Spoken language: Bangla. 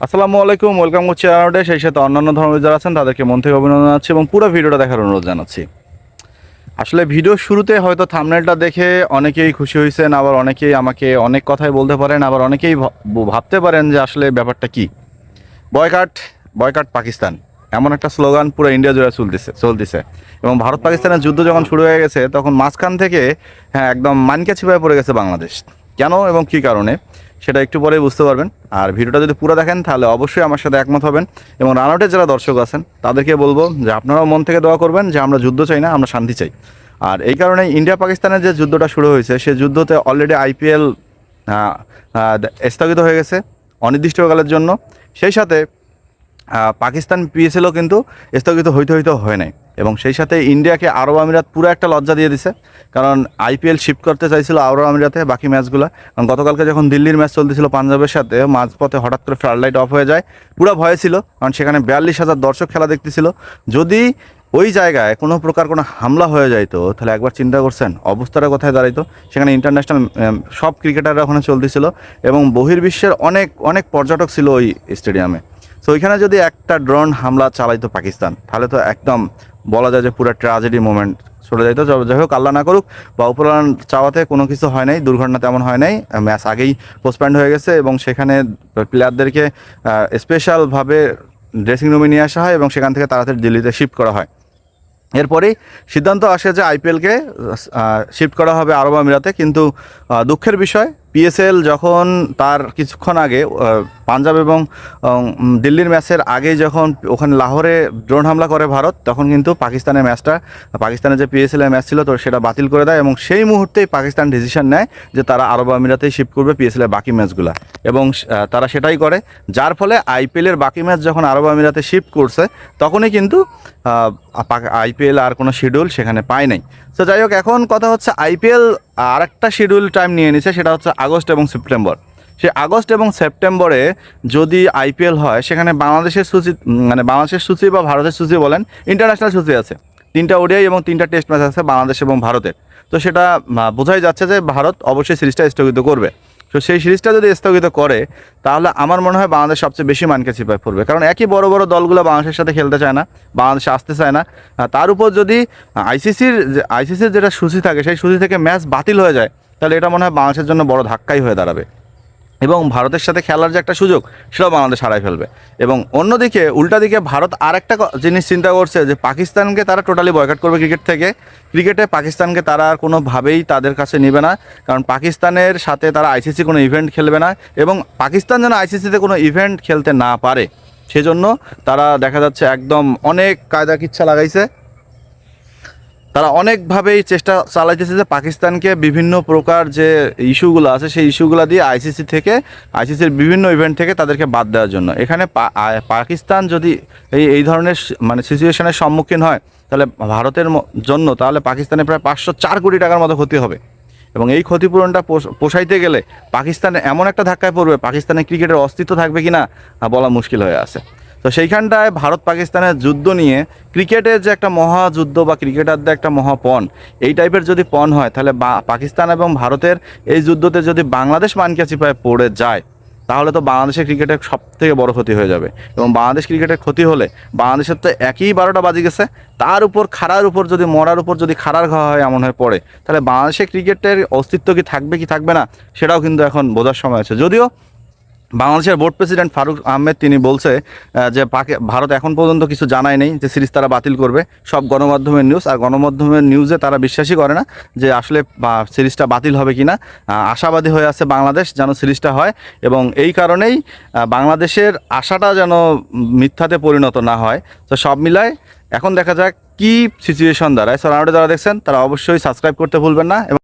আসসালামু আলাইকুম, ওয়েলকাম করছি আনাউডে সেই সাথে অন্যান্য ধর্মের যারা আছেন, তাদেরকে মন থেকে অভিনন্দন জানাচ্ছি এবং পুরো ভিডিওটা দেখার অনুরোধ জানাচ্ছি। আসলে ভিডিও শুরুতে হয়তো থামনেলটা দেখে অনেকেই খুশি হয়েছেন, আবার অনেকেই আমাকে অনেক কথাই বলতে পারেন, আবার অনেকেই ভাব- ভাবতে পারেন যে আসলে ব্যাপারটা কি। বয়কাট বয়কাট পাকিস্তান, এমন একটা স্লোগান পুরো ইন্ডিয়া জুড়ে চলতেছে চলতেছে। এবং ভারত পাকিস্তানের যুদ্ধ যখন শুরু হয়ে গেছে, তখন মাঝখান থেকে হ্যাঁ একদম মানকে ছিপায় পড়ে গেছে বাংলাদেশ। কেন এবং কি কারণে, সেটা একটু পরে বুঝতে পারবেন। আর ভিডিওটা যদি পুরো দেখেন, তাহলে অবশ্যই আমার সাথে একমত হবেন এবং রানআউটের যারা দর্শক আছেন, তাদেরকে বলব যে আপনারাও মন থেকে দোয়া করবেন যে আমরা যুদ্ধ চাই না, আমরা শান্তি চাই। আর এই কারণে ইন্ডিয়া পাকিস্তানের যে যুদ্ধটা শুরু হয়েছে, সে যুদ্ধতে অলরেডি আইপিএল স্থগিত হয়ে গেছে অনির্দিষ্টকালের জন্য। সেই সাথে পাকিস্তান পিএসএলও কিন্তু স্থগিত হইতে হইতে হয় নাই। এবং সেই সাথে ইন্ডিয়াকে আরব আমিরাত পুরো একটা লজ্জা দিয়ে দিছে। কারণ আইপিএল শিফট করতে চাইছিল আরব আমিরাতে বাকি ম্যাচগুলো। কারণ গতকালকে যখন দিল্লির ম্যাচ চলতেছিল পাঞ্জাবের সাথে, মাঝপথে হঠাৎ করে ফ্লাড লাইট অফ হয়ে যায়। পুরো ভয় ছিল, কারণ সেখানে বিয়াল্লিশ হাজার দর্শক খেলা দেখতেছিল। যদি ওই জায়গায় কোনো প্রকার কোনো হামলা হয়ে যাইতো, তাহলে একবার চিন্তা করছেন, অবস্থাটা কোথায় দাঁড়াইতো? সেখানে ইন্টারন্যাশনাল সব ক্রিকেটাররা ওখানে চলতেছিল। এবং বহির্বিশ্বের অনেক অনেক পর্যটক ছিল ওই স্টেডিয়ামে তো ওইখানে যদি একটা ড্রোন হামলা চালাইতো পাকিস্তান, তাহলে তো একদম বলা যায় যে পুরো ট্র্যাজেডি মোমেন্ট চলে যাইতো। যাই হোক, আল্লাহ না করুক, বা উপরান চাওয়াতে কোনো কিছু হয় নাই, দুর্ঘটনা তেমন হয় নাই, ম্যাচ আগেই পোস্টপ্যান্ড হয়ে গেছে এবং সেখানে প্লেয়ারদেরকে স্পেশালভাবে ড্রেসিং রুমে নিয়ে আসা হয় এবং সেখান থেকে তাড়াতাড়ি দিল্লিতে শিফট করা হয়। এরপরেই সিদ্ধান্ত আসে যে আইপিএলকে শিফট করা হবে আরব আমিরাতে, কিন্তু দুঃখের বিষয় পিএসএল যখন তার কিছুক্ষণ আগে পাঞ্জাব এবং দিল্লির ম্যাচের আগে যখন ওখানে লাহোরে ড্রোন হামলা করে ভারত, তখন কিন্তু পাকিস্তানের ম্যাচটা, পাকিস্তানের যে পিএসএল এর ম্যাচ ছিল, তো সেটা বাতিল করে দেয় এবং সেই মুহূর্তেই পাকিস্তান ডিসিশন নেয় যে তারা আরব আমিরাতেই শিফট করবে পিএসএল এর বাকি ম্যাচগুলো। এবং তারা সেটাই করে। যার ফলে আইপিএলের বাকি ম্যাচ যখন আরব আমিরাতে শিফট করছে, তখনই কিন্তু আইপিএল আর কোনো শিডিউল সেখানে পায় নাই। তো যাই হোক, এখন কথা হচ্ছে আইপিএল আর একটা শিডিউল টাইম নিয়ে নিছে, সেটা হচ্ছে আগস্ট এবং সেপ্টেম্বর। সে আগস্ট এবং সেপ্টেম্বরে যদি আইপিএল হয়, সেখানে বাংলাদেশের সূচি মানে বাংলাদেশের সূচি বা ভারতের সূচি বলেন ইন্টারন্যাশনাল সূচি আছে। তিনটা ওডিআই এবং তিনটা টেস্ট ম্যাচ আছে বাংলাদেশ এবং ভারতের। তো সেটা বোঝাই যাচ্ছে যে ভারত অবশ্যই সিরিজটা স্থগিত করবে। তো সেই সিরিজটা যদি স্থগিত করে, তাহলে আমার মনে হয় বাংলাদেশ সবচেয়ে বেশি মানকে চিপায় পড়বে কারণ একই বড় বড় দলগুলো বাংলাদেশের সাথে খেলতে চায় না, বাংলাদেশে আসতে চায় না। তার উপর যদি আইসিসির আইসিসির যেটা সূচি থাকে, সেই সূচি থেকে ম্যাচ বাতিল হয়ে যায়, তাহলে এটা মনে হয় বাংলাদেশের জন্য বড় ধাক্কাই হয়ে দাঁড়াবে। এবং ভারতের সাথে খেলার যে একটা সুযোগ, সেটাও বাংলাদেশ হারাই ফেলবে। এবং অন্যদিকে, উল্টা দিকে ভারত আর একটা জিনিস চিন্তা করছে যে পাকিস্তানকে তারা টোটালি বয়কাট করবে ক্রিকেট থেকে। ক্রিকেটে পাকিস্তানকে তারা আর কোনোভাবেই তাদের কাছে নেবে না। কারণ পাকিস্তানের সাথে তারা আইসিসি কোনো ইভেন্ট খেলবে না এবং পাকিস্তান যেন আইসিসিতে কোনো ইভেন্ট খেলতে না পারে। সেজন্য তারা দেখা যাচ্ছে একদম অনেক কায়দা কিচ্ছা লাগাইছে। তারা অনেকভাবেই চেষ্টা চালাইতেছে যে পাকিস্তানকে বিভিন্ন প্রকার যে ইস্যুগুলো আছে, সেই ইস্যুগুলো দিয়ে আইসিসি থেকে আইসিসির বিভিন্ন ইভেন্ট থেকে তাদেরকে বাদ দেওয়ার জন্য। এখানে পাকিস্তান যদি এই এই ধরনের মানে সিচুয়েশনের সম্মুখীন হয়, তাহলে ভারতের জন্য তাহলে পাকিস্তানে প্রায় পাঁচশো চার কোটি টাকার মতো ক্ষতি হবে। এবং এই ক্ষতিপূরণটা পোষাইতে গেলে পাকিস্তানে এমন একটা ধাক্কায় পড়বে, পাকিস্তানের ক্রিকেটের অস্তিত্ব থাকবে কি না বলা মুশকিল হয়ে আছে। তো সেইখানটায় ভারত পাকিস্তানের যুদ্ধ নিয়ে ক্রিকেটের যে একটা মহাযুদ্ধ বা ক্রিকেটারদের একটা মহাপণ, এই টাইপের যদি পণ হয়, তাহলে পাকিস্তান এবং ভারতের এই যুদ্ধতে যদি বাংলাদেশ মানকে চিপায় পড়ে যায়, তাহলে তো বাংলাদেশের ক্রিকেটের সব থেকে বড় ক্ষতি হয়ে যাবে। এবং বাংলাদেশ ক্রিকেটের ক্ষতি হলে বাংলাদেশের তো একই বারোটা বাজি গেছে, তার উপর, খাড়ার উপর যদি, মরার উপর যদি খাড়ার খাওয়া হয় এমন হয়ে পড়ে, তাহলে বাংলাদেশের ক্রিকেটের অস্তিত্ব কি থাকবে কি থাকবে না, সেটাও কিন্তু এখন বোঝার সময় আছে। যদিও বাংলাদেশের বোর্ড প্রেসিডেন্ট ফারুক আহমেদ তিনি বলছে যে পাকে, ভারত এখন পর্যন্ত কিছু জানায় নেই যে সিরিজ তারা বাতিল করবে। সব গণমাধ্যমের নিউজ আর গণমাধ্যমের নিউজে তারা বিশ্বাসই করে না যে আসলে সিরিজটা বাতিল হবে কিনা। আশাবাদী হয়ে আছে বাংলাদেশ যেন সিরিজটা হয় এবং এই কারণেই বাংলাদেশের আশাটা যেন মিথ্যাতে পরিণত না হয়। তো সব মিলায় এখন দেখা যাক কি সিচুয়েশন দাঁড়ায়। সো যারা দেখছেন, তারা অবশ্যই সাবস্ক্রাইব করতে ভুলবেন না এবং